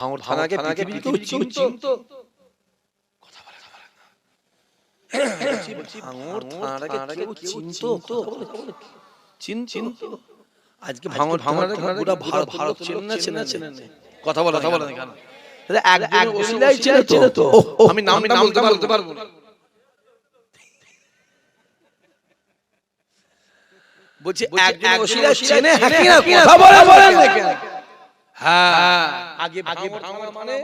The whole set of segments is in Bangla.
ভাঙর থানাকে পৃথিবীর কেউ চিনতো কথা বলে ভাঙর থানাটাকে কেউ চিনতো কথা বলে, কথা বলে। আজকে ভাঙর থানাটাকে গোটা ভারত ভারত চেনে না চেনে চেনে কথা বলে কথা বলে না কেন আরে একজন ওসিলাই চেনে তো আমি নাম নাম বলতে পারব না বলছি একজন ওসিলাই চেনে হ্যাঁ কি না কথা বলে বলেন না কেন হ্যাঁ। আগে আগে ভাঙর মানে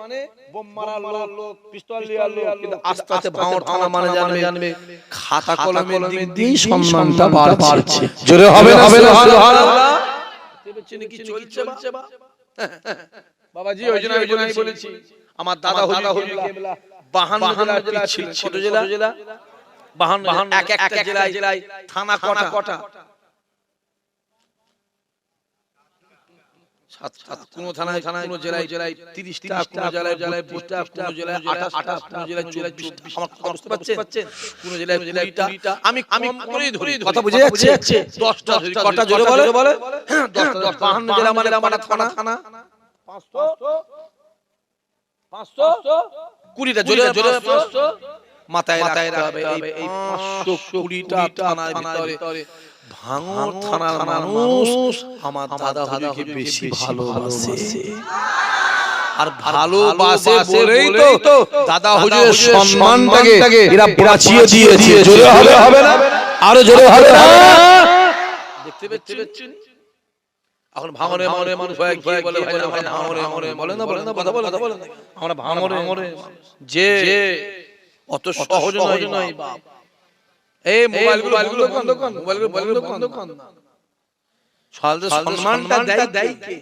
বোম মারা লোক পিস্তল লিয়া লোক। কিন্তু আস্তে আস্তে ভাঙর থানা মানে জানবে জানবে খাতা কলমের দিক দিয়ে সম্মানটা বাড়ছে। জোরে হবে না হবে না সুবহানাল্লাহ। কি চলছে বা? বাবাজি ওই জন্য ওই জন্য বলেছি আমার দাদা দাদা হুজুর বাহান্ন জেলা ছিল ছোট জেলা। বাহান্ন এক একটা জেলায় জেলায় থানা কটা? কটা? কোন থানায় থানায় কোন জেলায় জেলায় তিরিশটা কোন জেলায় জেলায় বিশটা কোন জেলায় আঠাশ আঠাশ কোন জেলায় চব্বিশ আমার বুঝতে পারছেন? কোন জেলায় জেলায় আমি আমি করেই ধরি। কথা বুঝে যাচ্ছে? দশটা কটা জোরে বলে? বলে? দশটা দশ বাহান্ন জেলা মানে মানে থানা থানা? পাঁচশো? পাঁচশো? কুড়িটা জোরে জোরে পাঁচশো? মাথায় মাথায় রাখতে হবে। এই পাঁচশো কুড়িটা থানার ভিতরে। ভাঙর থানার মানুষ আমার দাদা হুজুরকে বেশি ভালোবাসে। আর ভালোবাসে বলেই তো দাদা হুজুরের সম্মানটাকে এরা বাঁচিয়ে দিয়েছে। জোরে হবে হবে না? আরও জোরে হবে না? দেখতে পাচ্ছেন? এখন ভাঙরে ভাঙরে মানুষ হয় কি বলে ভাই না ভাই ভাঙরে ভাঙরে বলে না বলে না কথা বলে কথা বলে আমরা ভাঙরে ভাঙরে যে অত সহজ নয় বাপ। এই মোবাইলগুলো বন্ধ কর মোবাইলগুলো বন্ধ কর। সম্মানটা দেয় দেয় কে?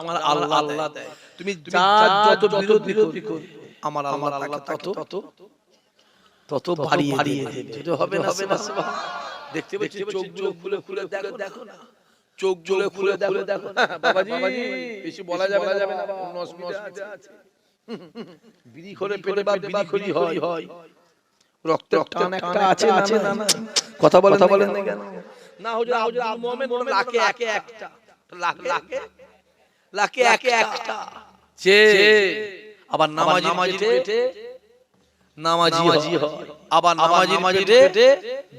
আমার আল্লাহ আল্লাহ দেয়। তুমি যা যত বিরোধী কর আমার আমার আল্লাহ তত তত বাড়িয়ে বাড়িয়ে দেবে হবে না হবে না দেখতে পাচ্ছি চোখ চোখ খুলে খুলে দেখো দেখো না। চোখ জোলে খুলে দেখো দেখো বাবাজি বেশি বলা যাবে না যাবে না অন্য অসুবিধা আছে বিড়ি করে পেটে বা বিড়ি হয়। হয়। রক্ত টান একটা আছে আছে না না কথা বলেন কথা বলেন কেন? না হুজুর আব্দুল মুমিন লাখে একে একটা। লাখে লাখে লাখে। একে একটা। যে আবার নামাজি নামাজি পেটে। নামাজি হয়। আবার নামাজির পেটে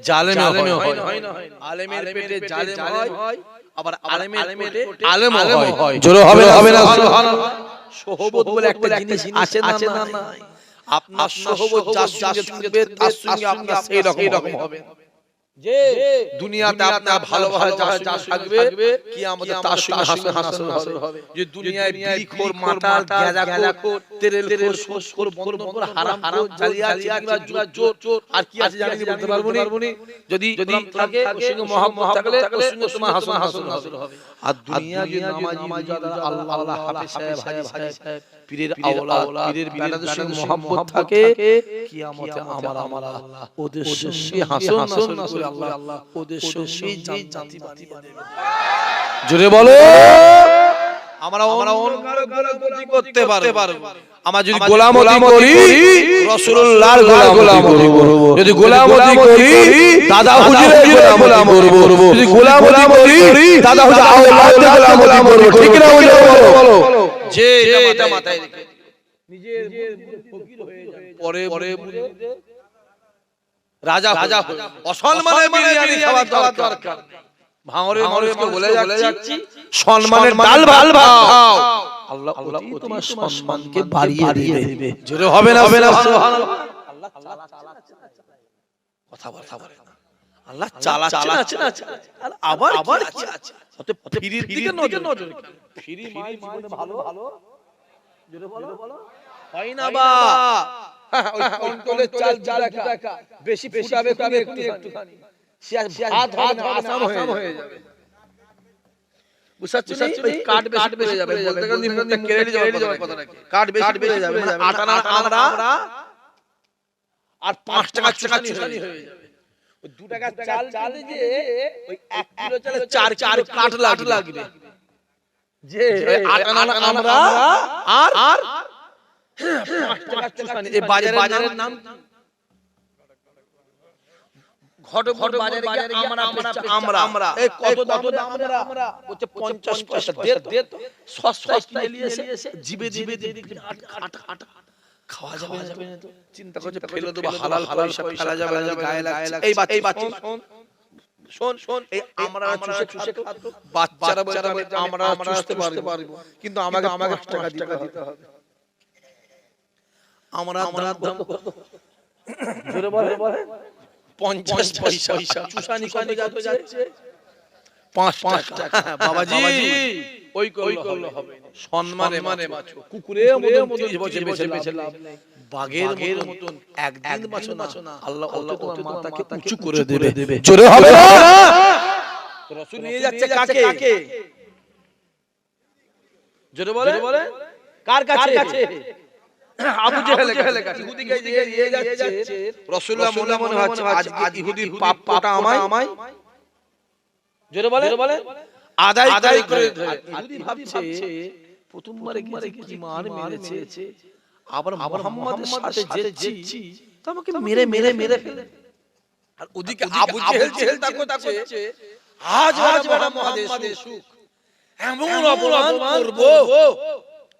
জালেমে হয়। আলেমের পেটে জালেম হয়। আবার আলেমের পেটে আলেম হয়। জোরে হবে না হবে না। সুবহানাল্লাহ। সোহবত বলে একটা জিনিস আছে না না আপনার সোহবত যার সঙ্গে থাকবে তার সঙ্গে আপনার সেই রকম হবে। যে দুনিয়াতে আপনার ভালোবাসা যা যা থাকবে কি আমাদের তার সঙ্গে হাসন হাসন হবে। যে দুনিয়ায় বিড়িখোর মাতাল গাঁজাখোর তেরেলখোর সুসখোর বন্ধখোর হারাম হারাম জালিয়াতি কিংবা জুয়া চোর চোর আর কি আছে জানি বলতে পারব না? যদি যদি থাকে ওর সঙ্গে মহব্বত থাকলে ওর সঙ্গে তোমার হাসন হাসন হবে। আর দুনিয়া যে নামাজি যারা আল্লাহ আল্লাহ হাফেজ সাহেব হাজি সাহেব। পীরের আওলাদ পীরের বিরাদের সঙ্গে মহব্বত থাকে কিয়ামতে আমার আমার আল্লাহ ওদের সঙ্গে হাসন হাসন করে আল্লাহ ওদের সঙ্গে জান্নাতি বানিয়ে জোরে বলো। আমরা আমরা করতে পারব। আমরা যদি গোলামতি করি রাসূলুল্লাহর গোলামতি করব। যদি গোলামতি করি দাদা হুজুরের গোলামতি করব। যদি গোলামতি করি দাদা হুজুর আওলাদের গোলামতি করব। ঠিক না বলো? যে এটা মাথায় রেখে হয়ে পরে পরে রাজা রাজা অসম্মানের বিরিয়ানি খাওয়ার দরকার। ভাঙরে মানুষকে বলে যাচ্ছি সম্মানের ডাল ভালো ভাও আল্লাহ আল্লাহ তোমার সম্মানকে বাড়িয়ে দিবে। জোরে হবে না হবে না আল্লাহ কথা কথা বলে। আল্লাহ চালা চালা আছে না আর আবার আবার আছে? অত ফিরির দিকে নজর নজর ফিরি মাই জীবনে ভালো? ভালো? জোরে বলো বলো। হয় না বা? ওই কন্ট্রোলের চাল চাল টাকা বেশি ফুটাবে তুমি একটু একটুখানি। ভাত ভাত আসাম হয়ে যাবে। বুঝতে পারছিস ওই কাট বেশি বেড়ে যাবে। বলতে গেলে নিম্নটা কেড়ে যাবে কথা নাকি কাট বেশি বেড়ে যাবে। মানে আটা না আমরা আর পাঁচ টাকা হয়ে যাবে। দু টাকা চাল চাল যে ওই এক কিলো চালে চার চার কাঠ লাগবে। যে আমরা আর আর পাঁচ টাকা বাজারের নাম? ঘটপুর বাজারে আমরা আমরা আমরা। এই কত দাম? আমরা? বলছে 50 পয়সা দে দে তো। সস্তায় কিনে নিয়ে এসে জিবে জিবে দিয়ে আট আট আট। খাওয়া যাবে না তো? চিন্তা করছে ফেলে দেবো হালাল হালাল সব ফেলা যাবে না গায়ে লাগছে। এই বাচ্চা এই বাচ্চা শোন শোন এই আমরা চুষে চুষে খাতো বাচ্চারা বলছে আমরা আমরা চুষতে পারব। কিন্তু আমাকে আমাকে টাকা দিতে হবে। আমরা আমরা দাম জোরে বলে বলে পঞ্চাশ পয়সা। চুষানি কত যাচ্ছে? পাঁচ পাঁচ টাকা। বাবাজি ওই করল হবে। সম্মানে মানে বাঁচো কুকুরের মতো বসে বেছে বেছে লাভ বাঘের মতন একদিন বাঁচো না। আল্লাহ আল্লাহ তোমার মাথাকে উঁচু করে দেবে। জোরে হবে না? রসুল নিয়ে যাচ্ছে কাকে? জোরে বলে? বলে? কার কাছে? আবু জেহেলের কাছে। ইহুদিকে নিয়ে যাচ্ছে। রাসূলুল্লাহ মনে মনে হচ্ছে আজ আমায়। জোরে বলে বলে আদায় আদায় করে ইহুদি ভাবছে প্রথমবারে কি মার মেরেছে। আবার মুহাম্মাদের সাথে যেচ্ছি। তো আমাকে মেরে মেরে মেরে ফেলে। আর ওদিকে আবু জেহেল জেহেল তাকো করছে আজ আজ বড় মহাদেশ সুখ। এমন অপমান করব।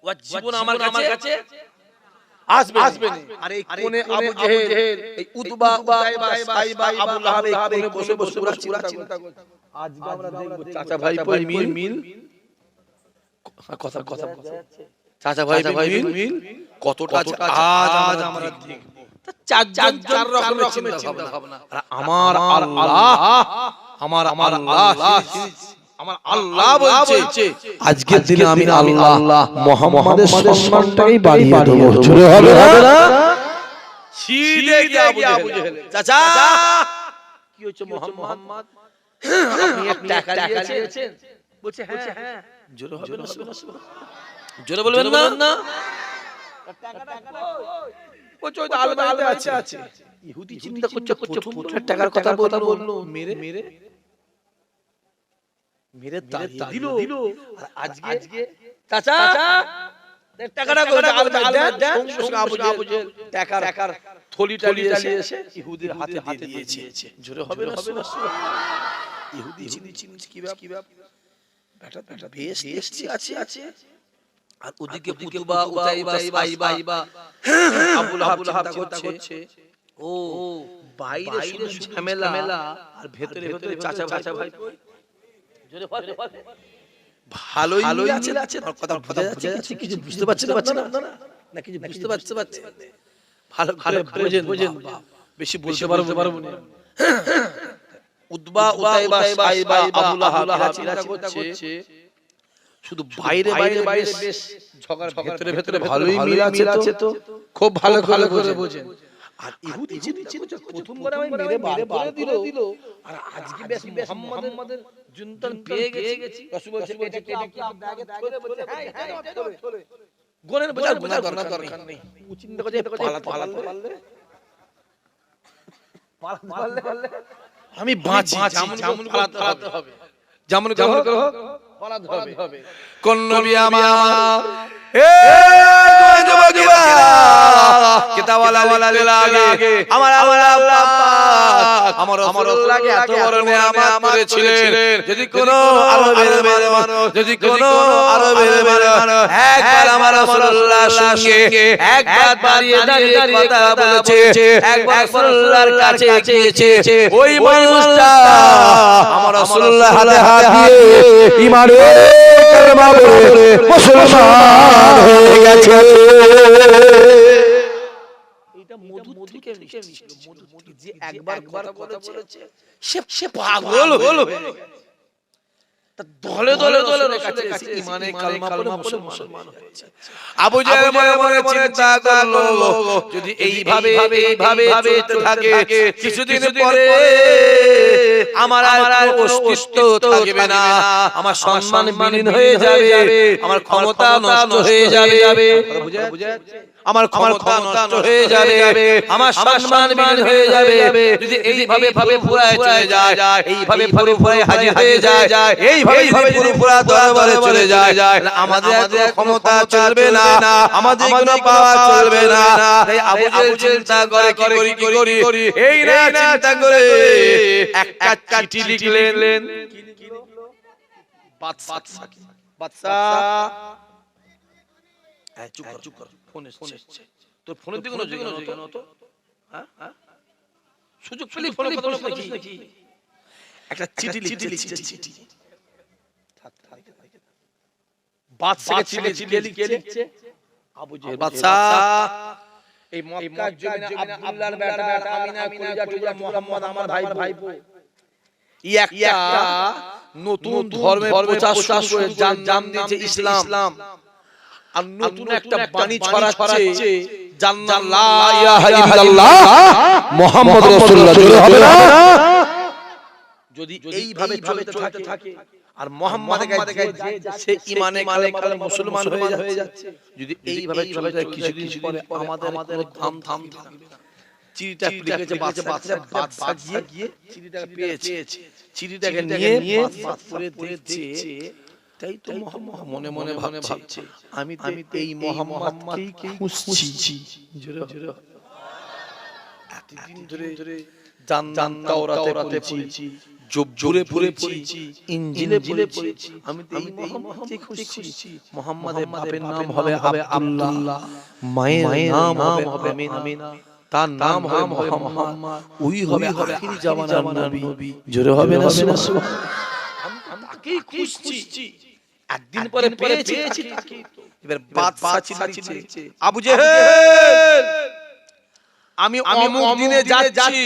ও জীবন আমার আমার কাছে? আসবে আসবে আর এই কোণে আবু জেহেল এই উতবা উতাইবা সাইবা আবু লাহাব এই কোণে বসে বসে চিন্তা করছে। আজকে আমরা দেখব চাচা ভাই পই মিল। মিল। কথা কথা চাচা ভাই ভাই মিল। কতটা আজ আজ আমরা দেখব। চার চার চার রকমের চিন্তা ভাবনা। আর আমার আল্লাহ আমার আমার আল্লাহ আমার আল্লাহ বলছে। আজকের দিনে আমি আল্লাহ মুহাম্মাদের সম্মানটাই বাড়িয়ে দেব। জোরে হবে না? সিধে গিয়ে আবু চাচা! কি হচ্ছে মোহাম্মদ? টাকা দিয়েছেন। বলছে হ্যাঁ জোরে হবে না জোরে বলবেন না। বলছে ওই আলমারিতে আছে। ইহুদি চিন্তা করছে প্রথম টাকার কথা বলল মেরে। মেরে। মেরে দাঁড়িয়ে দিল। আর আজকে আজকে চাচা টাকাটা টাকার টাকার থলিটা নিয়ে এসে ইহুদির হাতে হাতে দিয়েছে। জোরে হবে না ইহুদি চিনি চিনি কি ব্যাপার কি ব্যাপার বেটা বেটা বেশ এসছি আছে আছে। আর ওদিকে উতবা উতাইবা সাইবা। আবুল আবুল চিন্তা করছে। ও বাইরে শুধু ঝামেলা। আর ভেতরে ভেতরে চাচা ভাই জোরে বলে। ভালোই ভালোই আছে আছে কথা যাচ্ছে কিছু বুঝতে পারছেন না আপনারা না। কিছু বুঝতে পারতে পারছে ভালো ভালো বোঝেন বোঝেন বেশি বলতে পারব পারব না। উতবা উতাইবা সাইবা আবু লাহাব চিন্তা করছে। শুধু বাইরে বাইরে বাইরে বেশ ঝগড়া ভেতরে ভেতরে ভালোই মিল আছে তো। খুব ভালো ভালো করে বোঝেন। আর ইহুদি চিন্তা প্রথমবার আমি মেরে মেরে বার করে দিল। আর আজকে বেশ মুহাম্মাদের জুনতন পেয়ে গেছি। রাসূল বলছে এটা কি আপনি ব্যাগে ধরে বলছে হ্যাঁ হ্যাঁ ধরে গোনের বোঝার বোঝার দরকার নেই। ও চিন্তা করছে পালাতে পালাতে পারলে। পালাতে পারলে। আমি বাঁচি জামুন পালাতে হবে। জামুন কেমন করে পালাতে হবে। কোন নবী আমার। আমার আমার আল্লাহ পাক। আমার আমার রাসূলকে এত বড় নিয়ামত করেছিলেন। যদি কোন আরবের মানুষ যদি কোন আরবের মানুষ একবার আমার রাসূলুল্লাহ সঙ্গে একবার বাড়িয়ে দাঁড়িয়ে কথা বলেছে। একবার রাসূলুল্লাহর কাছে গিয়েছে। ওই মানুষটা আমার রাসূলুল্লাহ হাতে হাত দিয়ে ঈমানের কালেমা বলে মুসলমান। হয়ে গেছে। এটা মধু থেকে মিষ্টি ছিল মধু মধু যে একবার কথা বলেছে সে সে পাগল হলো তা দলে দলে দলে ইমানে কালমা পড়ে মুসলমান হয়েছে আবু জাহেল মনে মনে চিন্তা করল। যদি এইভাবে এইভাবে থাকে কিছুদিন পরে আমার আর অস্তিত্ব থাকবে না। আমার সম্মান বিলীন হয়ে যাবে। আমার ক্ষমতা নষ্ট হয়ে যাবে। বুঝা আমার ক্ষমতা নষ্ট হয়ে যাবে আমার সম্মান বিলীন হয়ে যাবে। যদি এইভাবে ভাবে ফুরায় চলে যায় এইভাবে ভাবে ফুরায় হাজির হয়ে যায় এইভাবে ভাবে যদি ফুরা দরবারে চলে যায় আমাদের এত ক্ষমতা চলবে না আমাদের কোনো পাওয়া চলবে না। তাই আবু জেহেল চিন্তা করে কি করি কি করি এই না চিন্তা করে। একটা চিঠি লিখলেন। বাদশা বাদশা চুপ কর, চুপ কর। ফোন এসছে। তোর ফোনের দিকে নজর কেন কেন তো? হ্যাঁ? হ্যাঁ? সুযোগ পেলেই ফোনে কথা বলিস নাকি? একটা চিঠি লিখছে, চিঠি। থাক, থাক, থাক। চিঠি লিখছে, লিখছে, লিখছে। আবু জেহেল, বাদশা, এই মক্কার জমিনে আব্দুল্লাহর বেটা, আমিনা, কলিজা, টুকরা, মোহাম্মদ আমার ভাই ভাইপো। এই একটা নতুন প্রচার শুরু করে দিয়েছে ইসলাম আর নতুন একটা বাণী ছড়াচ্ছে যার লা ইলাহা ইল্লাল্লাহ। মোহাম্মদ রাসূলুল্লাহ জোরে হবে না। যদি এইভাবে চলতে থাকে আর মোহাম্মদের কাছে সে ইমানে কালেমা মুসলমান হয়ে যাচ্ছে। যদি এইভাবে চলে যায় কিছুদিন পরে আমাদের আমাদের থাম থাম থাকবে না। চিঠিটা বাচ্চা বাচ্চা বাচ্চা গিয়ে গিয়ে পেয়েছে। চিঠিটাকে নিয়ে বাদ করে দেখছে তাই তো মোহাম্মদ মনে মনে ভাবছে। আমি আমি এই মোহাম্মদকেই খুঁজছি। জোরে জোরে এতদিন ধরে জান্নাত তাওরাতে পড়েছি। জবজুরে পড়েছি। ইনজিলে পড়েছি। আমি তো এই মোহাম্মদকে খুঁজছি। মোহাম্মদের বাপের নাম হবে হবে আব্দুল্লাহ। মায়ের নাম হবে আমিনা তার নাম হবে মোহাম্মদ ওই হবে আখির জামানার নবী। জোরে হবে না আমি তাকেই খুঁজছি। একদিন পরে পেয়েছি এবার বাদ পাচ্ছি আবু জেহেল! আমি অমুক দিনে যাচ্ছি।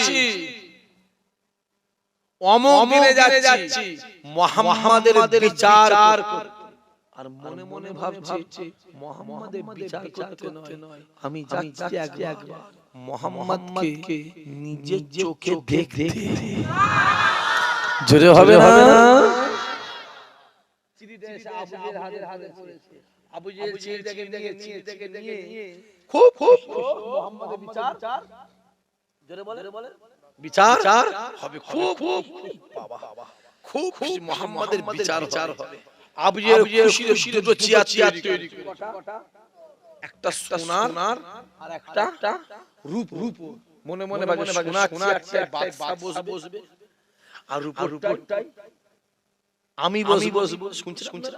অমুক দিনে যাচ্ছি। মুহাম্মাদের বিচার। আর মনে মনে ভাবছি মুহাম্মাদের বিচার করতে নয়। আমি যাচ্ছি একবার। মুহাম্মাদকে নিজের চোখে দেখতে। জোরে হবে না? আবু জেহেল চিঠিটাকে নিয়ে চিঠিটাকে নিয়ে খুব খুব মুহাম্মাদের বিচার জোরে বলে বিচার হবে খুব খুব বাবা খুব খুব মুহাম্মাদের বিচার হবে আবু জেহেল খুশি দুটো চেয়ার চেয়ার তৈরি একটা সোনার আর একটা রূপ রূপ মনে মনে ভাবে সোনা চেয়ারটায় বাদশা বসবে আর রূপটাই আমি বসবো বসবো শুনছেন শুনছেন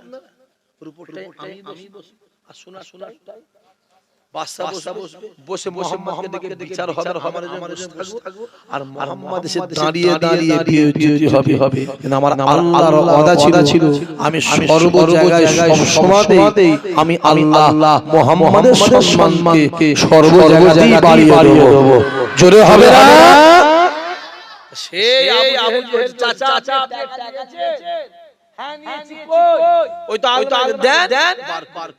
আমি আর বাদশা বসবে বসে বসে মোহাম্মদকে দেখে বিচার হবে আমার আমার থাকব। আর মোহাম্মদ এসে দাঁড়িয়ে দাঁড়িয়ে বিয়ে বিয়ে হবে হবে কিন্তু আমার আল্লাহর ওয়াদা ছিল ছিল আমি সর্ব জায়গায় সব আমি আল্লাহ মোহাম্মদের সম্মানকে সর্ব জায়গায় বাড়িয়ে দেব। জোরে হবে না? সেই আবু চাচা চাচা নিয়েছি কই ওই তো ওই তো দেন। দেন। বার বার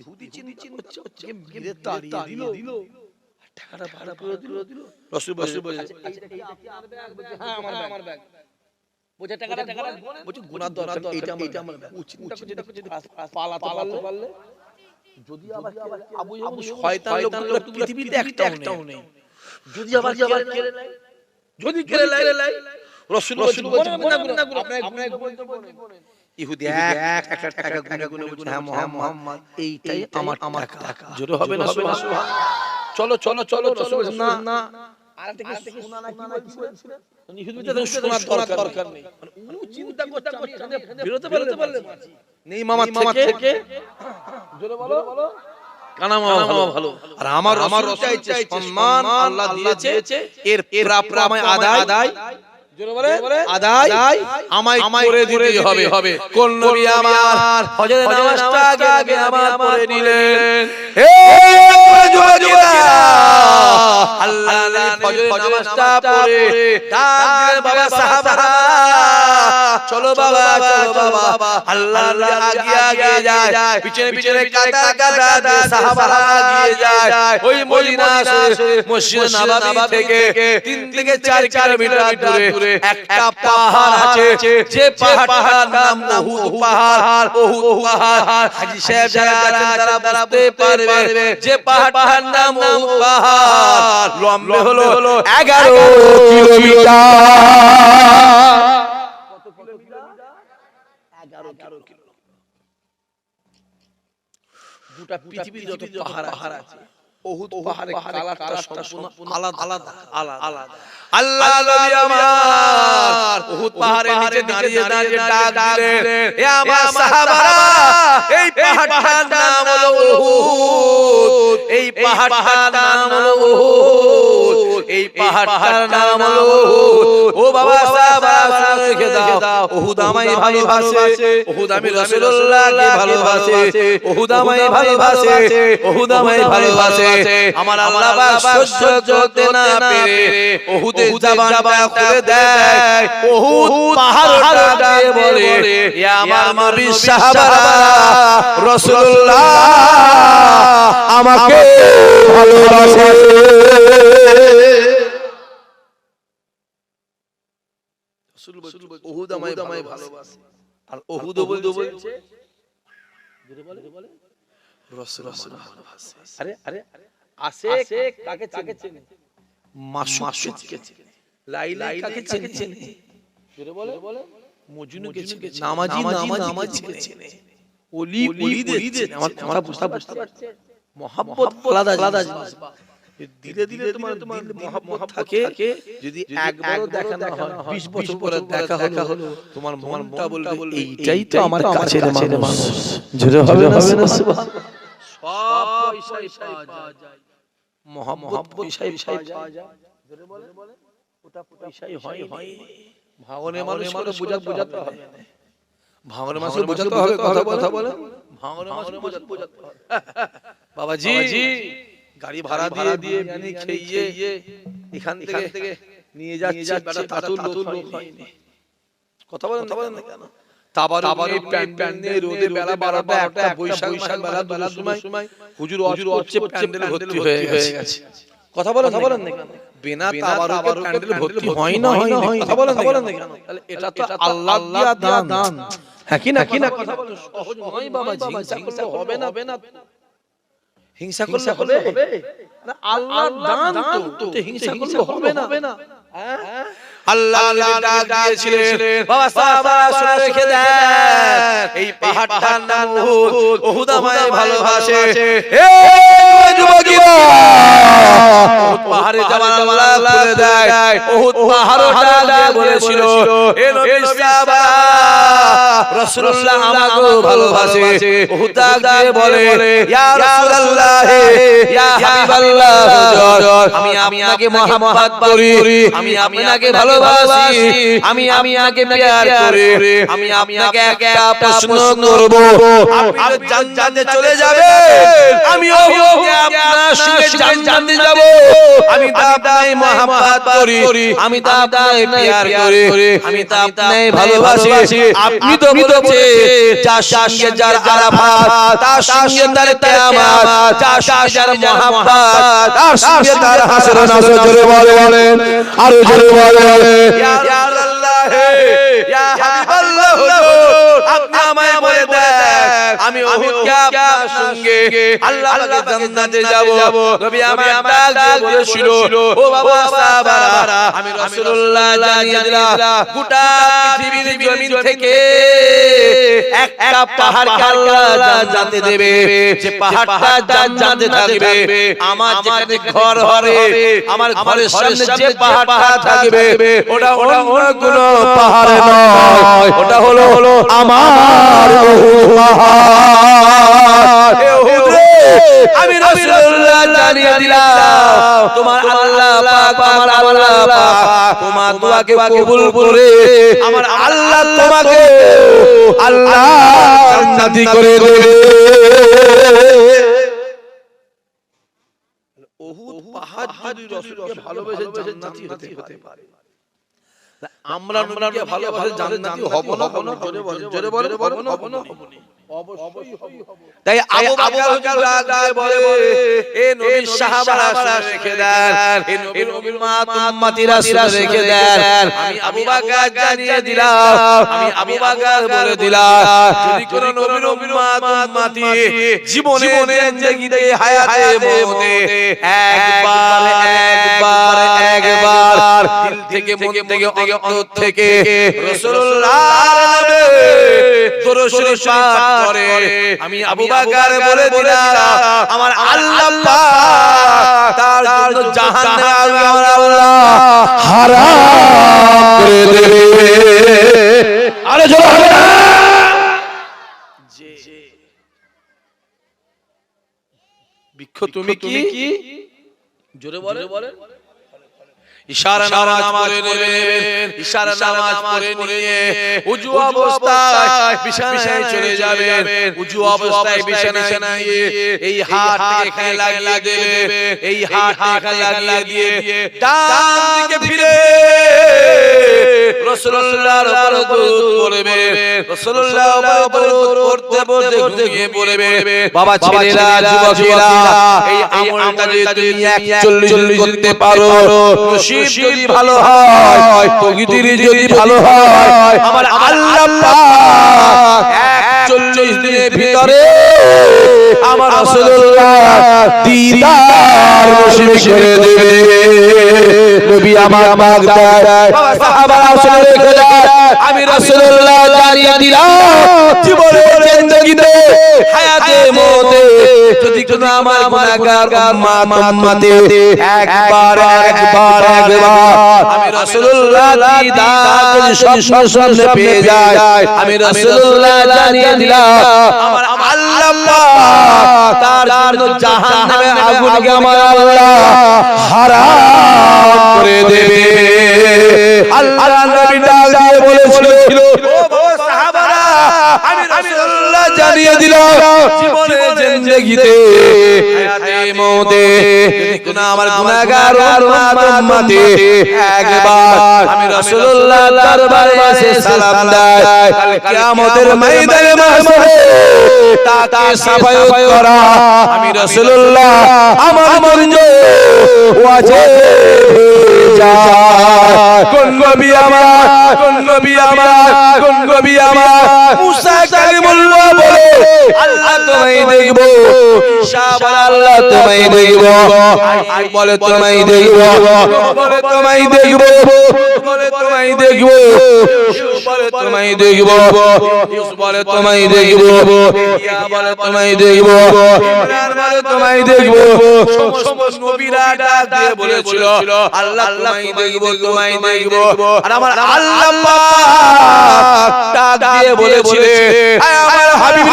ইহুদি চিনি চিনি হচ্ছে হচ্ছে মেরে তাড়িয়ে দিল। টাকাটা ভাড়া করে দিল। দিল। রসুল বসে বসে হ্যাঁ আমার ব্যাগ আমার ব্যাগ। বলছে টাকাটা টাকাটা বলছে গুনার দরকার এইটা আমার আমার ব্যাগ। উচিত উচিত। যদি পালাতে পালাতে পারলে। যদি আবার আবু আবু শয়তান লোক পৃথিবীতে একটাও নেই। যদি আবার আবার কেড়ে নেয় যদি কেড়ে রসুল রসুল বলছে গুনাহ গুনাহ গুনাহ আপনার গুনাহ ইহুদি এক একটা টাকা গুনে গুনে বলছে হ্যাঁ মোহাম্মদ এইটাই আমার আমার টাকা জোরে হবে না চলো চলো চলো চলো না না মানে আমার আমার সম্মান আল্লাহ দিয়েছে এর প্রাপ্য আদায় চলো বাবা চলো বাবা আল্লাহ আগে আগে যায়। পিছনে পিছনে কাতা কাতা সাহাবারা দিয়ে যায়। ওই মদিনা শরীফ মসজিদ নববী থেকে তিন থেকে চার কিলোমিটার দূরে একটা পাহাড় আছে যে পাহাড়টার নাম উহুদ পাহাড়। উহুদ পাহাড়। হাজী সাহেব যারা আছেন তারা বুঝতে পারবে যে পাহাড়টার নাম উহুদ পাহাড়। লম্বে হলো 11 কিলোমিটার। গোটা পৃথিবীর যত পাহাড় আছে। বহুত পাহাড়ে কালারটা সম্পূর্ণ আলাদা আলাদা আলাদা। আল্লাহ নবী আমার উহুদ পাহাড়ের নিচে দাঁড়িয়ে দাঁড়িয়ে ডাক দিলেন। হে আমার সাহাবারা এই পাহাড়টার নাম হলো উহুদ এই পাহাড়টার নাম হলো উহুদ এই পাহাড়টার নাম হলো উহুদ ও বাবা দাও উহুদ আমায় ভালোবাসে উহুদ আমি রাসূলুল্লাহকে ভালোবাসে উহুদ আমায় ভালোবাসে উহুদ আমায় ভালোবাসে আমার আল্লাহ পাক সহ্য করতে না পেরে উহুদের জবানটা খুলে দেয় উহুদ পাহাড়টা বলে ইয়া আমার নবী সাহাবারা রাসূলুল্লাহ আমাকে ভালোবাসে। আমায় আমায় ভালোবাসে। আর রাসূল ভালোবাসে। আরে আরে আসে কাকে কাকে চেনে? মাসুদকে চেনে? লাইলা কাকে চেনে? চেনে? জোরে বলে? বলে? মজনুকে চেনে। নামাজি নামাজি চেনে। ওলি ওলিদের চেনে। আমার কথা বুঝতে বুঝতে মহাব্বত আলাদা আলাদা জিনিস। ধীরে ধীরে তোমার তোমার থাকে। যদি একবারও দেখা না হয় 20 বছর পরে দেখা হলো তোমার মনটা বলবে এইটাই তো আমার কাছের মানুষ। জোরে হবে হবে না সুবহান সব পয়সাই পাওয়া যায়। পাওয়া যায়। জোরে বলে? বলে? ওটা পয়সাই হয় হয় ভাঙনে মানুষ বুঝা বুঝাতে হবে। ভাঙনে মানুষ বোঝাতে হবে কথা কথা বলে? ভাঙনে মানুষ বোঝাতে বোঝাতে হবে। বাবাজি। গাড়ি ভাড়া দিয়ে দিয়ে বিরিয়ানি খেয়ে এখান থেকে নিয়ে যাচ্ছে। বেটা তাতুল লোক হয়নি। কথা বলেন কথা বলেন না কেন? তাবার তাবার প্যান্ডেল নিয়ে রোদে বেলা বারোটা একটা বৈশাখ বৈশাখ বেলা বেলা সময় হুজুর হুজুর হচ্ছে প্যান্ডেল ভর্তি হয়ে গেছে। কথা বলেন কথা বলেন না কেন? বিনা তাবারুকে প্যান্ডেল ভর্তি হয় না হয় না কথা বলেন কথা বলেন না কেন? তাহলে এটা তো আল্লাহ দিয়া দান। হ্যাঁ কি না কি না কথা বলেন। সহজ নয় বাবা হিংসা করলে হবে না হবে না হিংসা করলে হবে। আল্লাহ দান তো। হিংসা করলে হবে না। হবে না আল্লাহ ডাক দিয়েছিলেন। বাবা সাহাবারা শুনে রেখে দেন। এই পাহাড়টার নাম উহুদ উহুদ আমায় ভালোবাসে। হে যুবকেরা উহুদ পাহাড়ে যাওয়ার আল্লাহ খুলে দেয়। উহুদ পাহাড়টা দিয়ে বলেছিল হে নবী সাহাবারা রাসূলুল্লাহ আমাকে ভালোবাসে। উহুদ দিয়ে বলে ইয়া রাসূলুল্লাহ ইয়া হাবিবাল্লাহ আমি আপনাকে মহব্বত করি। আমি আপনাকে ভালোবাসি। আমি আমি আগে প্যার করি। আমি আপনাকে একটা প্রশ্ন করব। আপনি জান্নাতে চলে যাবেন। আমি আপনার সঙ্গে জান্নাতে যাব। আমি তো আপনাকে মহব্বত করি। আমি তো আপনাকে প্যার করি। আমি তো আপনাকে ভালোবাসি। আপনি তো বলেছে যার সঙ্গে যার আরাফাত তার সঙ্গে তার কিয়ামত যার সঙ্গে যার মহব্বত তার সঙ্গে তার হাসর নাসর জোরে বলে বলেন আরও জোরে বলে বলেন ইয়া রাসূলুল্লাহ ইয়া হাবিবাল্লাহ আপনি আমায় বলে দেন। আমি উহুদকে আপনার সঙ্গে আল্লাহ পাকের জান্নাতে যাব। নবী আমার ডাক দিয়ে বলেছিল ও বাবা সাহাবারা আমি রাসূলুল্লাহ জানিয়ে দিলাম গোটা পৃথিবীর জমিন থেকে একটা পাহাড়কে আল্লাহ জান্নাতে দেবে। যে পাহাড়টা জান্নাতে থাকবে আমার যেখানে ঘর হবে আমার ঘরের সামনে যে পাহাড়টা থাকবে ওটা অন্য কোনো পাহাড় নয়। ওটা হলো হলো আমার পাহাড়। আমি রাসূলুল্লাহ জানিয়ে দিলাম তোমার আল্লাহ পাক আমার আল্লাহ পাক তোমার দোয়াকে কবুল করে আমার আল্লাহ তোমাকে আল্লাহ জান্নাতি করে দেবে উহুদ পাহাড় যদি রাসূলকে ভালোবেসে জান্নাতি হতে হতে পারে আমরা নবীকে ভালোবাসে জান্নাতি হব না হব না জোরে বলে জোরে বলে হব না হব না তাই আবু বকর ডাক বলে এ নবীর সাহাবারা রেখে দেন। এ নবীর উম্মাত উম্মতিরা রেখে দেন। আমি আবু বকর জানিয়ে দিলাম। আমি আবু বকর বলে দিলাম। যদি কোন নবীর উম্মাত উম্মতি জীবনে জিন্দেগিতে হায়াতে মতে একবার একবার একবার দিল থেকে মন থেকে অন্তর থেকে রাসূলুল্লাহ দরুদ পাঠ করে আমি আবু বকর বলে দিলাম আমার আল্লাহ পাক তার জন্য জাহান্নামে আমার আল্লাহ হারাম করে দেবে। আরে জোরে হবে না। বৃক্ষ তুমি কি? জোরে বলে ইশারা নামাজ পড়ে নেবেন ইশারা নামাজ পড়ে নিয়ে উজু অবস্থায় বিছানায় চলে যাবেন উজু অবস্থায় বিছানায় গিয়ে এই হাত এখানে লাগিয়ে দেবে এই হাত এখানে লাগিয়ে দিয়ে ডান দিকে ফিরে রাসূলুল্লাহর উপর দরুদ পড়বে রাসূলুল্লাহর উপর দরুদ পড়তে পড়তে ঘুমিয়ে পড়বে বাবা ছেলেরা যুবকেরা এই আমলটা যদি তুমি 41 করতে পারো নসিব যদি ভালো হয় প্রকৃতির যদি ভালো হয় আমার আল্লাহ পাক 41 দিনের ভিতরে আমার রাসূলুল্লাহ দিদার নসিব করে দেবে। নবী আমার পাক রেখে আমি রাসূলুল্লাহ জানিয়ে দিলাম। জীবনের জিন্দেগিতে হায়াতে মতে যদি কোন আমার গুনাহগার উম্মত উম্মতে একবার একবার একবার আমি রাসূলুল্লাহ দিদার সব সামনে পেয়ে যায়। আমি রাসূলুল্লাহ জানিয়ে দিলাম আমার আল্লাহ তার জন্য জাহান্নামে আগুনকে আমার আল্লাহ হারাম করে দেবে। আল্লাহ নবী ডাক দিয়ে বলেছিল ও সাহাবারা আমি রাসূলুল্লাহ জানিয়ে দিলাম। জীবনের জিন্দেগিতে হায়াতে মওতে কোন আমার গুনাহগার উম্মত উম্মতে একবার আমি রাসূলুল্লাহ দরবারে এসে সালাম দেয়। কিয়ামতের ময়দানে মাহশরে তাকে সাফায়াত করা। আমি রাসূলুল্লাহ আমার মর্জ ওয়াজিব যায় কোন নবী আমার, কোন নবী আমার, কোন নবী আমার? মুসা কালিমুল্লাহ বলে, আল্লাহ তোমায় দেখব। ঈসা আল্লাহ তোমায় দেখব। আই বলে তোমায় দেখব। বলে তোমায় দেখব। বলে তোমায় দেখব। বলে তোমায় দেখব। বলে তোমায় দেখব। ইয়া বলে তোমায় দেখব। ইমরান বলে তোমায় দেখব। সমস্ত নবীরা ডাক দিয়ে বলেছিল, আল্লাহ তোমায় দেখব, তোমায় দেখব আর আমার আল্লাহ পাক ডাক দিয়ে বলেছিল আমার হাবিব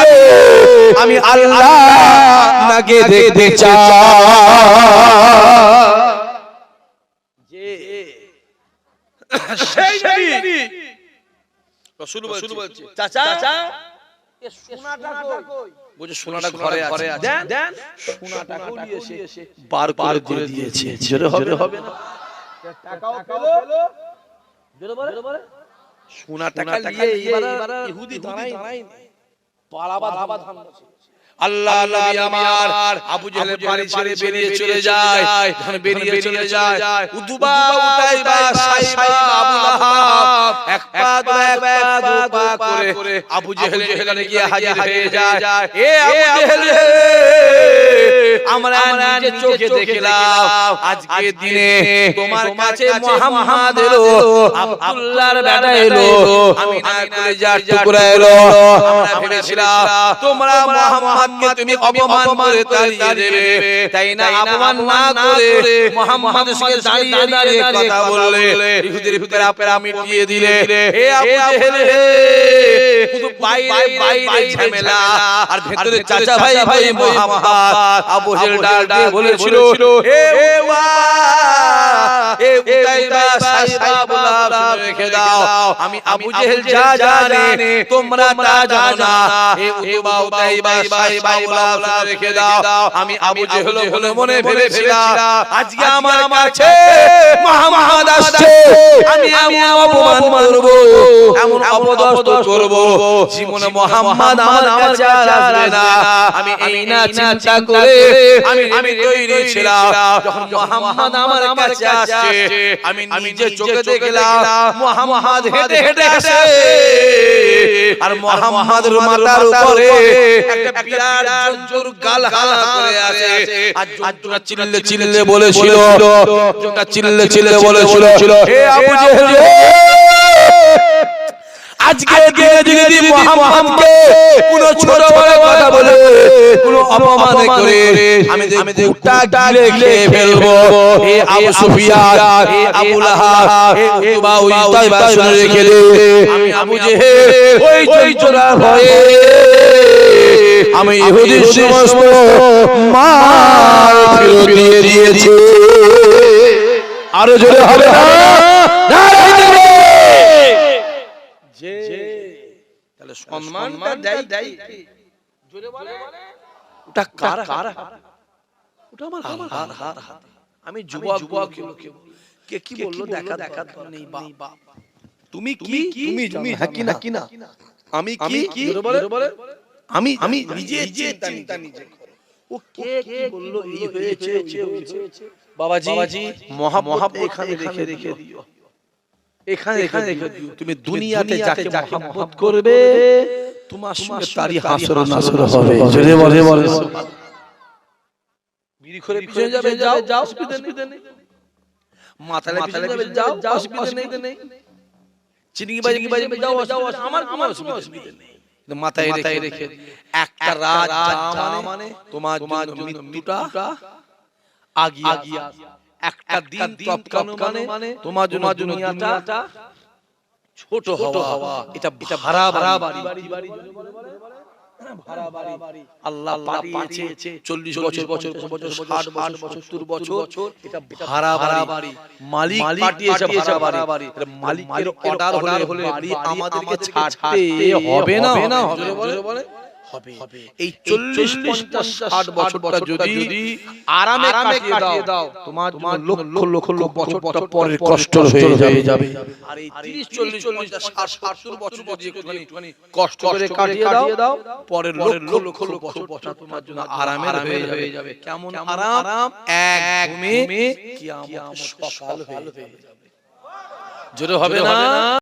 আমি আল্লাহ আপনাকে দেখতে চাই। সেই নবী রাসূল বলছে চাচা সোনাটা কই? বলছে সোনাটা ঘরে আছে। দেন দেন সোনাটাকে নিয়ে এসে বার বার করে দিয়েছে। জোরে হবে হবে না। টাকাও পেল। জোরে বলে। বলে। সোনা টাকা নিয়ে এবার ইহুদি দাঁড়াই পালাবা ধাবা ধাম আল্লাহ নবী আমার আবু জেহেলের বাড়ি ছেড়ে বেরিয়ে চলে যায়। যখন বেরিয়ে চলে যায়। উদুবা উতাইবা সাইবা আবু লাহাব এক পা দু এক পা দু পা করে আবু জেহেল যেখানে গিয়ে হাজির হয়ে যায়। এ আবু জেহেল! আমরা নিজে চোখে দেখলাম। আজকে দিনে তোমার কাছে মুহাম্মদ এলো। আব্দুল্লাহর বেটা এলো। আমি না করে যার টুকরা এলো। আমরা ভেবেছিলাম তোমরা মুহাম্মদকে তুমি অপমান করে তাড়িয়ে দেবে। তাই না? অপমান না করে মুহাম্মদের সঙ্গে দাঁড়িয়ে দাঁড়িয়ে কথা বললে। ইহুদির ভিতরে আপেরা মিটিয়ে দিলে। হে আবু জেহেল। হে শুধু বাইরে বাইরে ঝামেলা আর ভেতরে চাচা ভাই ভাই মুহাম্মদ আবু জেহেল বলেছিল হে উমা এ উতাইবা সাইবা বলা রেখে দাও। আমি আবু জেহেল যা জানে তোমরা তা জানো না। এ উতবা উতাইবা সাইবা বলা রেখে দাও। আমি আবু জেহেল বলে মনে ভেবেছিলাম আজকে আমার কাছে মুহাম্মদ আসছে। আমি এমন অপমান করব এমন অপদস্থ করব। জীবনে মুহাম্মদ আমার কাছে আর আসবে না। আমি এই না চিন্তা করে আমি আমি তৈরি ছিলাম। যখন মুহাম্মদ আমার কাছে আসছে। আমি নিজে চোখে দেখলাম। মুহাম্মদ হেঁটে হেঁটে আসে। আর মুহাম্মদের মাথার উপরে একটা বিরাট জন্তুর গাল হালা করে আছে আর জন্তুটা চিল্লে চিল্লে বলেছিল। জন্তুটা চিল্লে চিল্লে বলেছিল। হে আবু জেহেল আজকে দিনে মুহাম্মদকে কোন ছোট বড় কথা বলে কোন অপমান করে আমি গিলে খেয়ে ফেলব হে আবু সুফিয়ান হে আবু লাহাব হে উতবা উতাইবা শুনে রেখে দে আমি আবু জেহেল ওই চৈতরা ভয়ে আমি ইহুদির সমস্ত মাল ফেরত দিয়ে দিয়েছি। আরও জোরে হবে না নারাই দেবে তাহলে সম্মানটা দেয় দেয় জোরে বলে ওটা কার কার ওটা আমার আল্লাহর হাত। আমি যুবক যুবক কে কি বলল দেখা দেখা নেই বাপ। তুমি কি তুমি তুমি হ্যাঁ কি? না কি না। আমি কি? কি? আমি আমি নিজে চিন্তা নিজে ও কে কি বলল? এই হয়েছে হয়েছে বাবাজি বাবাজি মহাব্বত এখানে রেখে রেখে দিও। এখানে এখানে তুমি দুনিয়াতে যাকে মহাব্বত করবে তোমার সঙ্গে তারই হাসর নাসর হবে। জোরে বলে বলে বিড়ি করে পিছনে যাবে যাও যাও অসুবিধা নেই। মাথালে পিছনে যাবে যাও যাও অসুবিধা নেই। চিনি বাজি বাজি যাও যাও আমার কোনো অসুবিধা নেই। কিন্তু মাথায় মাথায় রেখে একটা রাত মানে তোমার তোমার মৃত্যুটা আগিয়ে। আগিয়ে। একটা দিন টপকানো মানে তোমার জন্য দুনিয়াটা ছোট হওয়া। এটা এটা ভাড়া ভাড়া বাড়ি। আল্লাহ পাঠিয়েছে চল্লিশ বছর বছর বছর ষাট বছর সত্তর বছর এটা ভাড়া ভাড়া বাড়ি। মালিক পাঠিয়েছে ভাড়া বাড়ি। মালিকের অর্ডার হলে হলে আমাদেরকে ছাড়তে হবে না। হবে বলে বলে। হবে। এই চল্লিশ পঞ্চাশ ষাট বছরটা যদি আরামে কাটিয়ে দাও তোমার তোমার লক্ষ লক্ষ লক্ষ বছরটা পরের কষ্ট হয়ে যাবে। আর এই তিরিশ চল্লিশ পঞ্চাশ ষাট সত্তর বছর যদি একটুখানি কষ্ট করে কাটিয়ে দাও পরের লক্ষ লক্ষ লক্ষ বছরটা তোমার জন্য আরামের হয়ে যাবে। কেমন আরাম? এক ঘুমে কিয়ামত সকাল হয়ে যাবে। জোরে হবে না?